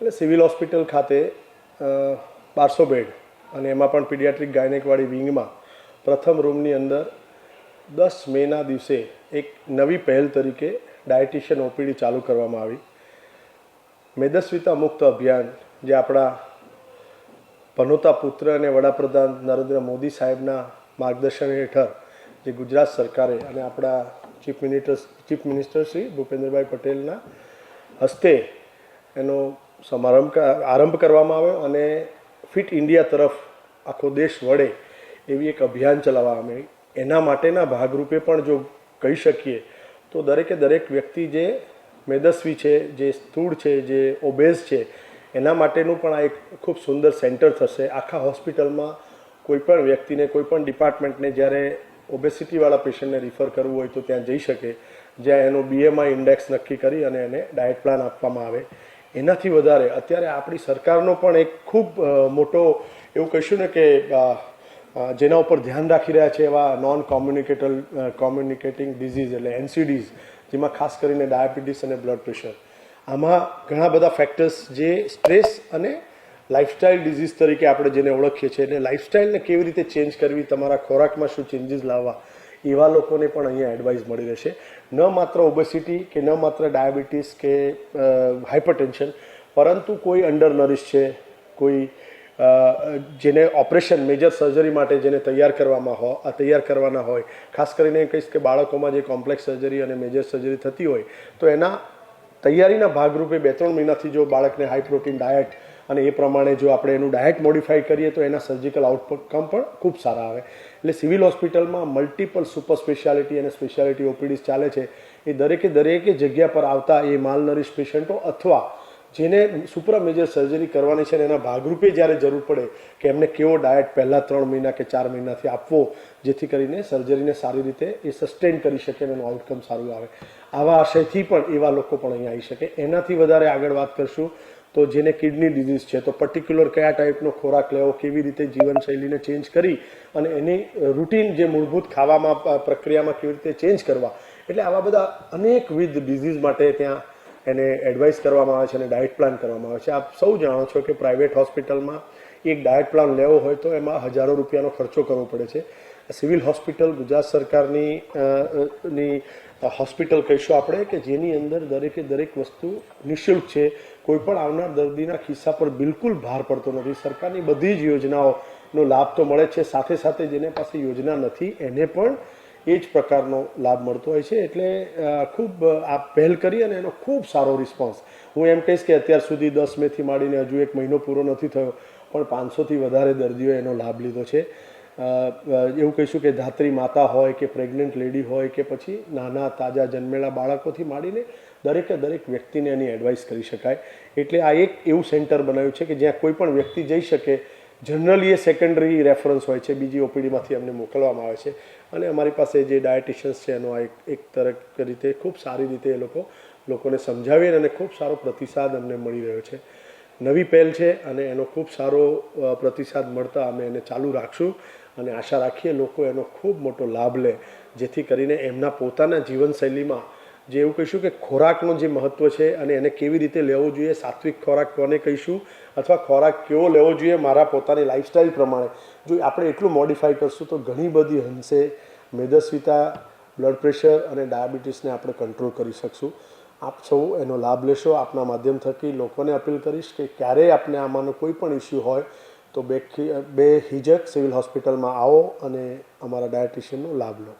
એટલે civil hospital ખાતે બારસો બેડ અને એમાં પણ પીડિયાટ્રિક ગાયનેકવાળી વિંગમાં પ્રથમ રૂમની અંદર દસ મેના દિવસે એક નવી પહેલ તરીકે ડાયટિશિયન ઓપીડી ચાલુ કરવામાં આવી. મેદસ્વિતા મુક્ત અભિયાન, જે આપણા પનોતા પુત્ર અને વડાપ્રધાન નરેન્દ્ર મોદી સાહેબના માર્ગદર્શન હેઠળ જે ગુજરાત સરકારે અને આપણા chief minister chief minister Shri Bhupendrabhai પટેલના હસ્તે એનો સમારંભ આરંભ કરવામાં આવ્યો અને ફિટ ઇન્ડિયા તરફ આખો દેશ વળે એવી એક અભિયાન ચલાવવામાં આવી એના માટેના ભાગરૂપે પણ જો કહી શકીએ, તો દરેકે દરેક વ્યક્તિ જે મેદસ્વી છે, જે સ્થૂળ છે, જે ઓબેઝ છે, એના માટેનું પણ આ એક ખૂબ સુંદર સેન્ટર થશે. આખા હોસ્પિટલમાં કોઈપણ વ્યક્તિને, કોઈ પણ ડિપાર્ટમેન્ટને જ્યારે ઓબેસિટીવાળા પેશન્ટને રિફર કરવું હોય તો ત્યાં જઈ શકે. જ્યાં એનો બીએમઆઈ ઇન્ડેક્સ નક્કી કરી અને એને ડાયટ પ્લાન આપવામાં આવે. એનાથી વધારે. અત્યારે આપણી સરકારનો પણ એક ખૂબ મોટો એવું કહીશું ને કે જેના ઉપર ધ્યાન રાખી રહ્યા છે એવા નોન કોમ્યુનિકેટલ કોમ્યુનિકેટિંગ ડિઝીઝ એટલે એનસીડીઝ, જેમાં ખાસ કરીને ડાયાબિટીસ અને બ્લડ પ્રેશર. આમાં ઘણા બધા ફેક્ટર્સ જે સ્ટ્રેસ અને લાઇફસ્ટાઇલ ડિઝીઝ તરીકે આપણે જેને ઓળખીએ છીએ. એટલે લાઇફસ્ટાઇલને કેવી રીતે ચેન્જ કરવી, તમારા ખોરાકમાં શું ચેન્જીસ લાવવા એવા લોકોને પણ અહીંયા એડવાઇસ મળી રહેશે. ન માત્ર ઓબેસિટી કે ન માત્ર ડાયાબિટીસ કે હાઇપરટેન્શન પરંતુ કોઈ અંડર નરિશ છે, કોઈ જેને ઓપરેશન મેજર સર્જરી માટે જેને તૈયાર કરવામાં હો તૈયાર કરવાના હોય, ખાસ કરીને કહીશ કે બાળકોમાં જે કોમ્પ્લેક્સ સર્જરી અને મેજર સર્જરી થતી હોય, તો એના તૈયારીના ભાગરૂપે બે ત્રણ મહિનાથી જો બાળકને હાઈ પ્રોટીન ડાયટ અને એ પ્રમાણે જો આપણે એનું ડાયટ મોડિફાઈ કરીએ તો એના સર્જિકલ આઉટકમ પણ ખૂબ સારા આવે. એટલે સિવિલ હોસ્પિટલમાં મલ્ટિપલ સુપર સ્પેશિયાલિટી અને સ્પેશિયાલિટી ઓપીડીસ ચાલે છે. એ દરેકે દરેકે જગ્યા પર આવતા એ માલનરીશ પેશન્ટો અથવા જેને સુપર મેજર સર્જરી કરવાની છે એના ભાગરૂપે જ્યારે જરૂર પડે કે એમને કેવો ડાયટ પહેલાં ત્રણ મહિના કે ચાર મહિનાથી આપવો, જેથી કરીને સર્જરીને સારી રીતે એ સસ્ટેન કરી શકે અને એનું આઉટકમ સારું આવે. આવા આશયથી પણ એવા લોકો પણ અહીંયા આવી શકે. એનાથી વધારે આગળ વાત કરશું. તો જેને કિડની ડિઝીઝ છે, તો પર્ટિક્યુલર કયા ટાઈપનો ખોરાક લેવો, કેવી રીતે જીવનશૈલીને ચેન્જ કરી અને એની રૂટીન જે મૂળભૂત ખાવામાં પ્રક્રિયામાં કેવી રીતે ચેન્જ કરવા. એટલે આવા બધા અનેકવિધ ડિઝીઝ માટે ત્યાં એને એડવાઇસ કરવામાં આવે છે અને ડાયટ પ્લાન કરવામાં આવે છે. આપ સૌ જાણો છો કે પ્રાઇવેટ હોસ્પિટલમાં એક ડાયટ પ્લાન લેવો હોય તો એમાં હજારો રૂપિયાનો ખર્ચો કરવો પડે છે. સિવિલ હોસ્પિટલ, ગુજરાત સરકારની ની હોસ્પિટલ કહીશું આપણે કે જેની અંદર દરેકે દરેક વસ્તુ નિઃશુલ્ક છે. કોઈ પણ આવનાર દર્દીના ખિસ્સા પર બિલકુલ ભાર પડતો નથી. સરકારની બધી જ યોજનાઓનો લાભ તો મળે છે. સાથે સાથે જેને પાસે યોજના નથી, એને પણ એ જ પ્રકારનો લાભ મળતો હોય છે. એટલે ખૂબ આ પહેલ કરી અને એનો ખૂબ સારો રિસ્પોન્સ. હું એમ કહીશ કે અત્યાર સુધી દસ મેથી માંડીને હજુ એક મહિનો પૂરો નથી થયો, પણ પાંચસોથી વધારે દર્દીઓએ એનો લાભ લીધો છે. એવું કહીશું કે ધાત્રી માતા હોય કે પ્રેગ્નન્ટ લેડી હોય કે પછી નાના તાજા જન્મેલા બાળકોથી માંડીને દરેકે દરેક વ્યક્તિને એની એડવાઇસ કરી શકાય. એટલે આ એક એવું સેન્ટર બનાવ્યું છે કે જ્યાં કોઈ પણ વ્યક્તિ જઈ શકે. જનરલી એ સેકન્ડરી રેફરન્સ હોય છે, બીજી ઓપીડીમાંથી અમને મોકલવામાં આવે છે. અને અમારી પાસે જે ડાયટિશિયન્સ છે, એનો આ એક એક તરફ રીતે ખૂબ સારી રીતે એ લોકો, લોકોને સમજાવીને અને ખૂબ સારો પ્રતિસાદ અમને મળી રહ્યો છે. નવી પહેલ છે અને એનો ખૂબ સારો પ્રતિસાદ મળતા અમે એને ચાલુ રાખશું. અને આશા રાખીએ લોકો એનો ખૂબ મોટો લાભ લે, જેથી કરીને એમના પોતાના જીવનશૈલીમાં જે એવું કહીશું કે ખોરાકનું જે મહત્ત્વ છે અને એને કેવી રીતે લેવો જોઈએ, સાત્વિક ખોરાક કોને કહીશું અથવા ખોરાક કેવો લેવો જોઈએ મારા પોતાની લાઈફસ્ટાઈલ પ્રમાણે. જો આપણે એટલું મોડિફાઈ કરશું તો ઘણી બધી હંસે મેદસ્વીતા બ્લડ પ્રેશર અને ડાયાબિટીસને આપણે કંટ્રોલ કરી શકશું. આપ સૌ એનો લાભ લેશો. આપના માધ્યમ થકી લોકોને અપીલ કરીશ કે ક્યારેય આપને આમાંનો કોઈ પણ ઇસ્યુ હોય તો બે બે હિજક સિવિલ હોસ્પિટલમાં આવો અને અમારા ડાયટિશિયનનો લાભ લો.